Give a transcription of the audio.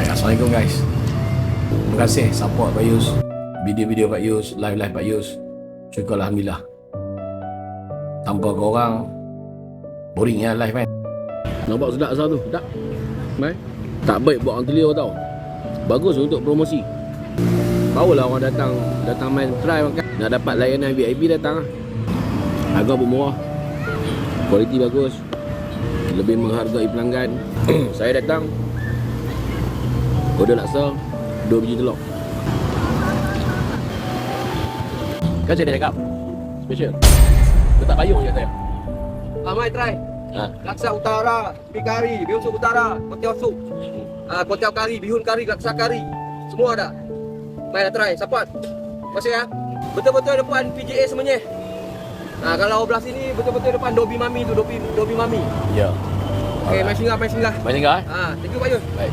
Hai, Assalamualaikum guys. Terima kasih support Pak Yus. Video-video Pak Yus, live-live Pak Yus. Syukur Alhamdulillah. Tanpa korang, boring ya live kan. Nampak sedap asal tu? Tak? Mai? Tak baik buat orang telur tau. Bagus untuk promosi. Tahulah orang datang datang main try makan. Nak dapat layanan VIP datang lah. Harga pun murah. Kualiti bagus. Lebih menghargai pelanggan. Saya datang. Order laksa, dua biji telur. Kan saya dah cakap. Special. Letak payung je saya. Ah, mai try. Ha. Laksa utara, mi kari, bihun sup utara, kuatiau sup. Ah, kuatiau kari, bihun kari, laksa kari. Semua ada. Mai dah try, support. Masih ya. Betul-betul depan PGA semuanya. Ah, kalau belah sini betul-betul depan Dobi Mami tu, Dobi Dobi Mami. Ya. Okey, mai singgah, mai singgah. Banyak enggak eh? Ah, thank you Pak Yus. Baik.